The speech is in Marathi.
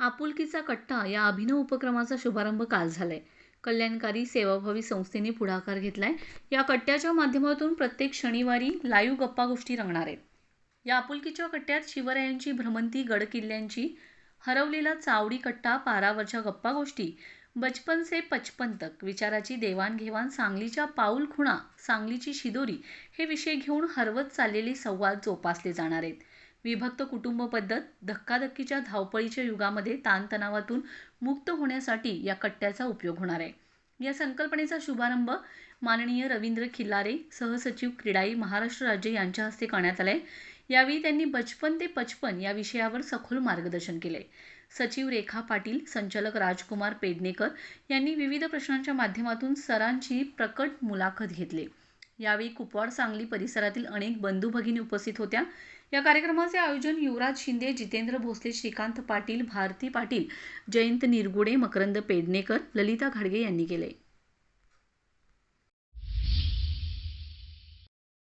आपुलकीचा कट्टा या अभिनव उपक्रमाचा शुभारंभ काल झालाय. कल्याणकारी सेवाभावी संस्थेने पुढाकार घेतलाय. या कट्ट्याच्या माध्यमातून प्रत्येक शनिवारी लाईव्ह गप्पा गोष्टी रंगणार आहेत. या आपुलकीच्या कट्ट्यात शिवरायांची भ्रमंती गडकिल्ल्यांची हरवलेला चावडी कट्टा पारावरच्या गप्पा गोष्टी बचपन से पचपन तक विचाराची देवाणघेवाण सांगलीच्या पाऊल खुणा सांगलीची शिदोरी हे विषय घेऊन हरवत चाललेले संवाद जोपासले जाणार आहेत. विभक्त कुटुंब पद्धत धक्काधक्कीच्या धावपळीच्या युगामध्ये ताणतणावातून मुक्त होण्यासाठी या कट्ट्याचा उपयोग होणार आहे. या संकल्पनेचा शुभारंभ माननीय रवींद्र खिल्लारे सहसचिव क्रीडाई महाराष्ट्र राज्य यांच्या हस्ते करण्यात आलाय. यावेळी त्यांनी बचपन ते पचपन या विषयावर सखोल मार्गदर्शन केले सचिव रेखा पाटील संचालक राजकुमार पेडणेकर यांनी विविध प्रश्नांच्या माध्यमातून सरांची प्रकट मुलाखत घेतली. यावेळी कुपवाड सांगली परिसरातील अनेक बंधू भगिनी उपस्थित होत्या. या कार्यक्रमाचे आयोजन युवराज शिंदे जितेंद्र भोसले श्रीकांत पाटील भारती पाटील जयंत निरगुडे मकरंद पेडणेकर ललिता घाडगे यांनी केले.